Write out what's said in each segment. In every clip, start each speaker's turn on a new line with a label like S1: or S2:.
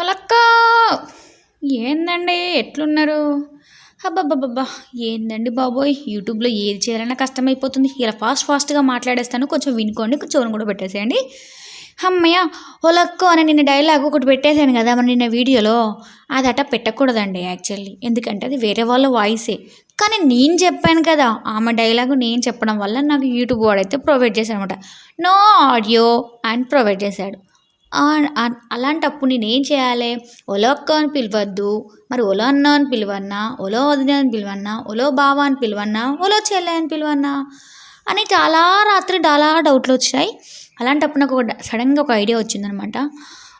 S1: వాళ్ళక్క ఏందండి? ఎట్లున్నారు? అబ్బబ్బబ్బబ్బా! ఏందండి బాబోయ్? యూట్యూబ్లో ఏది చేయాలన్నా కష్టమైపోతుంది. ఇలా ఫాస్ట్ ఫాస్ట్గా మాట్లాడేస్తాను. కొంచెం వినుకోండి. కొంచెం కూడా పెట్టేసేయండి. అమ్మయ్య! ఒలక్కో అని నిన్న డైలాగ్ ఒకటి పెట్టేశాను కదా మన నిన్న వీడియోలో. అది అట పెట్టకూడదండి యాక్చువల్లీ. ఎందుకంటే అది వేరే వాళ్ళ వాయిసే. కానీ నేను చెప్పాను కదా! ఆమె డైలాగు నేను చెప్పడం వల్ల నాకు యూట్యూబ్ వాడైతే ప్రొవైడ్ చేశాడు అనమాట నో ఆడియో అండ్ ప్రొవైడ్ చేశాడు. అలాంటప్పుడు నేను ఏం చేయాలి? ఒలో అక్క అని పిలవద్దు. మరి ఒలో అన్న అని పిలవన్నా ఒలో వదిన అని పిలవన్నా ఒలో బావ అని పిలవన్నా ఒలో చెల్లె అని పిలవన్నా అని చాలా రాత్రి చాలా డౌట్లు వచ్చాయి. అలాంటప్పుడు నాకు ఒక సడన్గా ఒక ఐడియా వచ్చిందనమాట.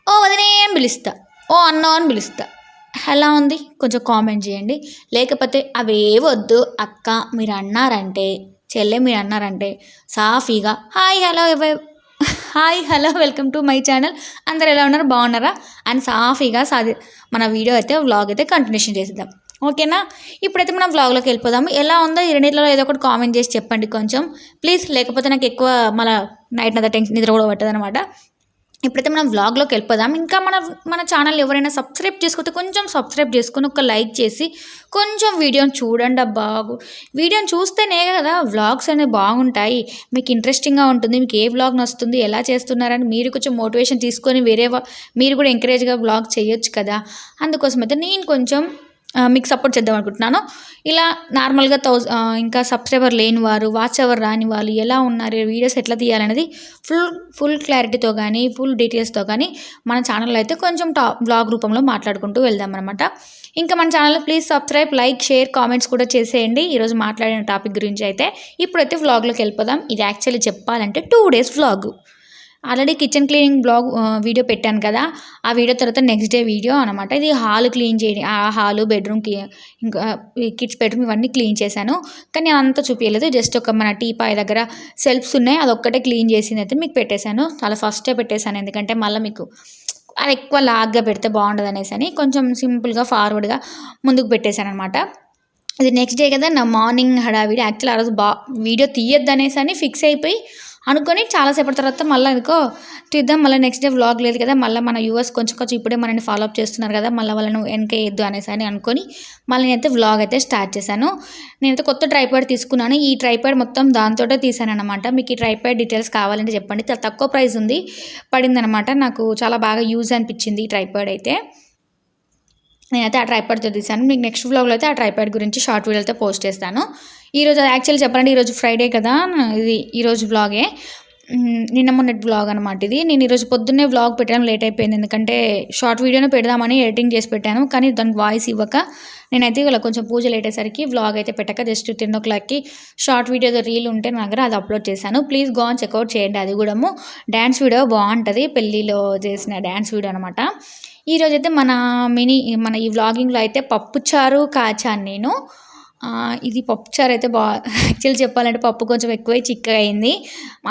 S1: ఓ వదినే అని పిలుస్తా. ఓ అన్న అని పిలుస్తా. ఎలా ఉంది? కొంచెం కామెంట్ చేయండి. లేకపోతే అవే వద్దు? అక్క మీరు అన్నారంటే చెల్లె మీరు అన్నారంటే సాఫీగా హాయ్ హలో ఎవరు? Hi hello welcome to my channel. అందరు ఎలా ఉన్నారు? బాగున్నారా? అండ్ సాఫీగా సాధి మన వీడియో అయితే వ్లాగ్ అయితే కంటిన్యూషన్ చేసేద్దాం. ఓకేనా? ఇప్పుడైతే మనం వ్లాగ్లోకి వెళ్ళిపోదాము. ఎలా ఉందో ఈ రెండిట్లో ఏదో ఒకటి కామెంట్ చేసి చెప్పండి కొంచెం. ప్లీజ్ లేకపోతే నాకు ఎక్కువ మన నైట్ అంతా టెన్షన్ నిద్ర కూడా పట్టదనమాట ఇప్పుడైతే మనం వ్లాగ్లోకి వెళ్ళిపోదాం. ఇంకా మన మన ఛానల్ ఎవరైనా సబ్స్క్రైబ్ చేసుకుంటే కొంచెం సబ్స్క్రైబ్ చేసుకొని ఒక లైక్ చేసి కొంచెం వీడియోని చూడండి అబ్బా. వీడియోని చూస్తేనే కదా వ్లాగ్స్ అనేవి బాగుంటాయి. మీకు ఇంట్రెస్టింగ్గా ఉంటుంది. మీకు ఏ వ్లాగ్ నచ్చుతుంది ఎలా చేస్తున్నారని మీరు కొంచెం మోటివేషన్ తీసుకొని వేరే మీరు కూడా ఎంకరేజ్గా వ్లాగ్ చేయొచ్చు కదా. అందుకోసం అయితే నేను కొంచెం మీకు సపోర్ట్ చేద్దాం అనుకుంటున్నాను. ఇలా నార్మల్గా థౌజ్ ఇంకా సబ్స్క్రైబర్ లేని వారు వాచ్ అవర్ రాని వాళ్ళు ఎలా ఉన్నారు వీడియోస్ ఎట్లా తీయాలనేది ఫుల్ ఫుల్ క్లారిటీతో కానీ ఫుల్ డీటెయిల్స్తో కానీ మన ఛానల్లో అయితే కొంచెం టా బ్లాగ్ రూపంలో మాట్లాడుకుంటూ వెళ్దాం అనమాట ఇంకా మన channel please subscribe like share comments కూడా చేసేయండి. ఈరోజు మాట్లాడిన టాపిక్ గురించి అయితే ఇప్పుడైతే వ్లాగ్లోకి వెళ్ళిపోదాం. ఇది యాక్చువల్లీ చెప్పాలంటే two days vlog already kitchen cleaning blog video పెట్టాను కదా. ఆ వీడియో తర్వాత నెక్స్ట్ డే వీడియో అనమాట ఇది హాల్ క్లీన్ చేయడం ఆ హాలు బెడ్రూమ్కి ఇంకా కిడ్స్ బెడ్రూమ్ ఇవన్నీ క్లీన్ చేశాను. కానీ అంతా చూపించలేదు జస్ట్ ఒక మన టీపాయ్ దగ్గర సెల్ఫ్స్ ఉన్నాయి. అది ఒక్కటే క్లీన్ చేసింది అయితే మీకు పెట్టేశాను. చాలా ఫస్టే పెట్టేశాను. ఎందుకంటే మళ్ళీ మీకు అది ఎక్కువ లాగ్గా పెడితే బాగుండదు అనేసి అని కొంచెం సింపుల్గా ఫార్వర్డ్గా ముందుకు పెట్టేశాను అనమాట ఇది నెక్స్ట్ డే కదా. నా మార్నింగ్ హడావిడి. యాక్చువల్ ఆ రోజు బా వీడియో తీయొద్దు అనేసి అని ఫిక్స్ అయిపోయి అనుకొని చాలాసేపటి తర్వాత మళ్ళీ అనుకో తీద్దాం మళ్ళీ నెక్స్ట్ డే వ్లాగ్ లేదు కదా మళ్ళీ మన యూఎస్ కొంచెం కొంచెం ఇప్పుడే మనని ఫాలో అప్ చేస్తున్నారు కదా మళ్ళీ వాళ్ళను వెనకేయద్దు అనేసి అని అనుకొని మళ్ళీ నేనైతే వ్లాగ్ అయితే స్టార్ట్ చేశాను. నేనైతే కొత్త ట్రైపాడ్ తీసుకున్నాను. ఈ ట్రైపాడ్ మొత్తం దాంతో తీసాను అనమాట మీకు ఈ ట్రైపాడ్ డీటెయిల్స్ కావాలంటే చెప్పండి. చాలా తక్కువ ప్రైస్ ఉంది. పడిందనమాట నాకు చాలా బాగా యూజ్ అనిపించింది ఈ ట్రైపాడ్ అయితే. నేనైతే ఆ ట్రైపాడ్తో తీసాను మీకు నెక్స్ట్ వ్లాగ్లో అయితే ఆ ట్రైపాడ్ గురించి షార్ట్ వీడియోతో పోస్ట్ చేస్తాను. ఈరోజు యాక్చువల్లీ చెప్పాలంటే ఈరోజు ఫ్రైడే కదా ఇది ఈరోజు వ్లాగే నిన్న మొన్నటి వ్లాగ్ అనమాట ఇది. నేను ఈరోజు పొద్దున్నే వ్లాగ్ పెట్టడం లేట్ అయిపోయింది. ఎందుకంటే షార్ట్ వీడియోనే పెడదామని ఎడిటింగ్ చేసి పెట్టాను. కానీ దానికి వాయిస్ ఇవ్వక నేనైతే ఇలా కొంచెం పూజ లేటేసరికి వ్లాగ్ అయితే పెట్టక జస్ట్ టెన్ ఓ క్లాక్కి షార్ట్ వీడియో రీల్ ఉంటే నా దగ్గర అది అప్లోడ్ చేశాను. ప్లీజ్ గో చెక్ చెక్అవుట్ చేయండి. అది కూడా డ్యాన్స్ వీడియో బాగుంటుంది. పెళ్ళిలో చేసిన డ్యాన్స్ వీడియో అనమాట ఈరోజైతే మన మినీ మన ఈ వ్లాగింగ్లో అయితే పప్పుచారు కాచాను నేను. ఇది పప్పుచారు అయితే బా యాక్చువల్ చెప్పాలంటే పప్పు కొంచెం ఎక్కువ చిక్కగా అయింది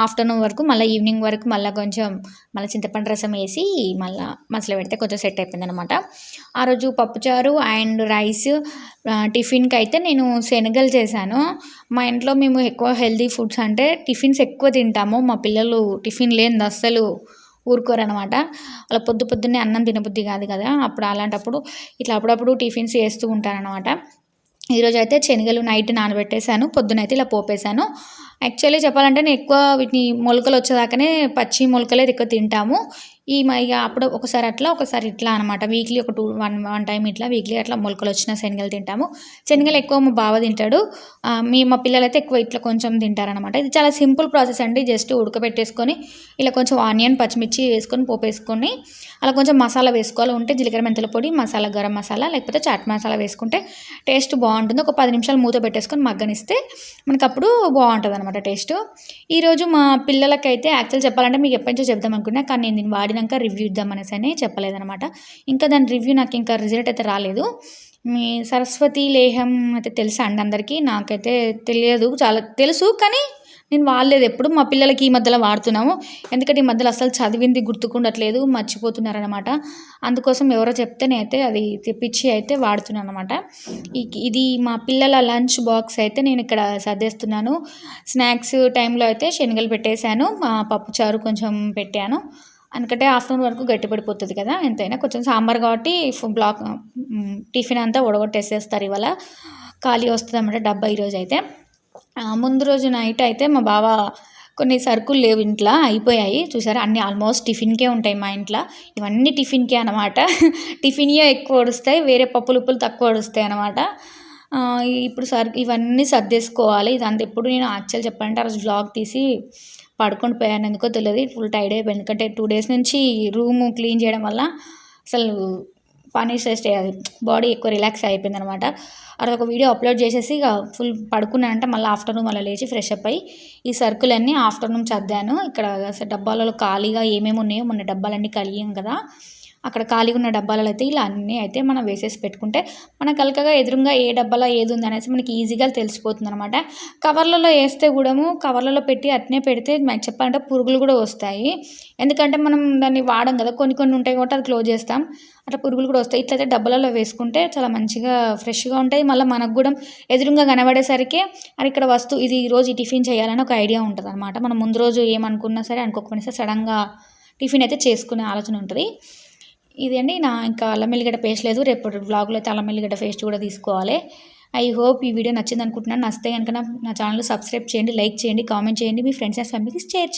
S1: ఆఫ్టర్నూన్ వరకు మళ్ళీ ఈవినింగ్ వరకు మళ్ళీ కొంచెం మళ్ళీ చింతపండు రసం వేసి మళ్ళీ మసలు పెడితే కొంచెం సెట్ అయిపోయింది అనమాట ఆ రోజు పప్పుచారు అండ్ రైస్ టిఫిన్కి అయితే నేను శనగలు చేశాను. మా ఇంట్లో మేము ఎక్కువ హెల్తీ ఫుడ్స్ అంటే టిఫిన్స్ ఎక్కువ తింటాము. మా పిల్లలు టిఫిన్ లేని అస్సలు ఊరుకోరనమాట అలా పొద్దు పొద్దున్నే అన్నం తినబుద్ధి కాదు కదా. అప్పుడు అలాంటప్పుడు ఇట్లా అప్పుడప్పుడు టిఫిన్స్ చేస్తూ ఉంటానన్నమాట ఈరోజు అయితే శనగలు నైట్ నానబెట్టేశాను పొద్దునైతే ఇలా పోపేశాను. యాక్చువల్లీ చెప్పాలంటే నేను ఎక్కువ వీటిని మొలకలు వచ్చేదాకానే పచ్చి మొలకలే ఎక్కువ తింటాము. ఈ ఇక అప్పుడు ఒకసారి అట్లా ఒకసారి ఇట్లా అనమాట వీక్లీ ఒక టూ వన్ వన్ టైం ఇట్లా వీక్లీ అట్లా మొలకలు వచ్చిన శనగలు తింటాము. శనగలు ఎక్కువ మా బావ తింటాడు. మీ మా పిల్లలైతే ఎక్కువ ఇట్లా కొంచెం తింటారనమాట ఇది చాలా సింపుల్ ప్రాసెస్ అండి. జస్ట్ ఉడకబెట్టేసుకొని ఇలా కొంచెం ఆనియన్ పచ్చిమిర్చి వేసుకొని పోపు వేసుకొని అలా కొంచెం మసాలా వేసుకోవాలి. ఉంటే జీలకర్ర మెంతుల పొడి మసాలా గరం మసాలా లేకపోతే చాట్ మసాలా వేసుకుంటే టేస్ట్ బాగుంటుంది. ఒక పది నిమిషాలు మూత పెట్టేసుకొని మగ్గనిస్తే మనకు అప్పుడు బాగుంటుంది అనమాట టేస్ట్. ఈరోజు మా పిల్లలకైతే యాక్చువల్ చెప్పాలంటే మీకు ఎప్పటి నుంచో చెప్దాం అనుకున్నా కానీ నేను దీన్ని వాడినాక రివ్యూ ఇద్దాం అనేసి అని చెప్పలేదనమాట ఇంకా దాని రివ్యూ నాకు ఇంకా రిజల్ట్ అయితే రాలేదు. మీ సరస్వతి లేహం అయితే తెలుసా అండి అందరికీ? నాకైతే తెలియదు. చాలా తెలుసు కానీ నేను వాడలేదు ఎప్పుడు. మా పిల్లలకి ఈ మధ్యలో వాడుతున్నాము. ఎందుకంటే ఈ మధ్యలో అసలు చదివింది గుర్తుకుండట్లేదు. మర్చిపోతున్నారనమాట అందుకోసం ఎవరో చెప్తే నేనైతే అది తెప్పించి అయితే వాడుతున్నాను అనమాట ఇది మా పిల్లల లంచ్ బాక్స్ అయితే నేను ఇక్కడ సర్దేస్తున్నాను. స్నాక్స్ టైంలో అయితే శనగలు పెట్టేశాను. మా పప్పుచారు కొంచెం పెట్టాను. ఎందుకంటే ఆఫ్టర్నూన్ వరకు గట్టిపడిపోతుంది కదా ఎంతైనా కొంచెం సాంబార్ కాబట్టి బ్లాక్ టిఫిన్ అంతా ఉడగొట్టేసేస్తారు ఇవాళ. ఖాళీ వస్తుంది అన్నమాట డబ్బా ఈరోజు అయితే. ముందు రోజు నైట్ అయితే మా బావ కొన్ని సరుకులు లేవు ఇంట్లో అయిపోయాయి. చూసారా అన్నీ ఆల్మోస్ట్ టిఫిన్కే ఉంటాయి మా ఇంట్లో. ఇవన్నీ టిఫిన్కే అనమాట టిఫిన్యే ఎక్కువ వడుస్తాయి వేరే పప్పులు ఉప్పులు తక్కువ వడుస్తాయి అనమాట ఇప్పుడు సర్ ఇవన్నీ సర్దేసుకోవాలి. ఇదంతా ఎప్పుడు నేను యాక్చువల్ చెప్పాలంటే ఆ రోజు వ్లాగ్ తీసి పడుకొని పోయాను. ఎందుకో తెలియదు ఫుల్ టైర్డ్ అయిపోయింది ఎందుకంటే టూ డేస్ నుంచి రూము క్లీన్ చేయడం వల్ల అసలు పని స్ట్రెస్ బాడీ ఎక్కువ రిలాక్స్ అయిపోయింది అనమాట అది ఒక వీడియో అప్లోడ్ చేసేసి ఇక ఫుల్ పడుకున్నానంటే మళ్ళీ ఆఫ్టర్నూన్ మళ్ళీ లేచి ఫ్రెష్ అప్ అయ్యి ఈ సరుకులన్నీ ఆఫ్టర్నూన్ చదివాను. ఇక్కడ డబ్బాలలో ఖాళీగా ఏమేమి ఉన్నాయో మొన్న డబ్బాలన్నీ కలిగాం కదా. అక్కడ ఖాళీగా ఉన్న డబ్బాలలో అయితే ఇలా అన్నీ అయితే మనం వేసేసి పెట్టుకుంటే మన కలకగా ఎదురుగా ఏ డబ్బాలో ఏది ఉంది అనేసి మనకి ఈజీగా తెలిసిపోతుంది అనమాట కవర్లలో వేస్తే కూడాము కవర్లలో పెట్టి అట్నే పెడితే మనకి చెప్పాలంటే పురుగులు కూడా వస్తాయి. ఎందుకంటే మనం దాన్ని వాడం కదా కొన్ని కొన్ని ఉంటాయి కాబట్టి అది క్లోజ్ చేస్తాం. అట్లా పురుగులు కూడా వస్తాయి. ఇట్లయితే డబ్బాలలో వేసుకుంటే చాలా మంచిగా ఫ్రెష్గా ఉంటాయి. మళ్ళీ మనకు కూడా ఎదురుగా కనబడేసరికి అది ఇక్కడ వస్తువు ఇది ఈరోజు ఈ టిఫిన్ చేయాలని ఒక ఐడియా ఉంటుంది అనమాట మనం ముందు రోజు ఏమనుకున్నా సరే అనుకోకపోయినా సరే సడన్గా టిఫిన్ అయితే చేసుకునే ఆలోచన ఉంటుంది. ఇదండి నా ఇంకా అల్లం ఎల్లిగడ్డ పేస్ట్ లేదు. రేపు వ్లాగ్లో అయితే అల్లం ఎల్లిగడ్డ పేస్ట్ కూడా తీసుకోవాలి. ఐ హోప్ ఈ వీడియో నచ్చింది అనుకుంటున్నాను నచ్చితే కనుక నా నా ఛానల్ సబ్స్క్రైబ్ చేయండి లైక్ చేయండి కామెంట్ చేయండి. మీ ఫ్రెండ్స్ అండ్ ఫ్యామిలీకి షేర్ చేయండి.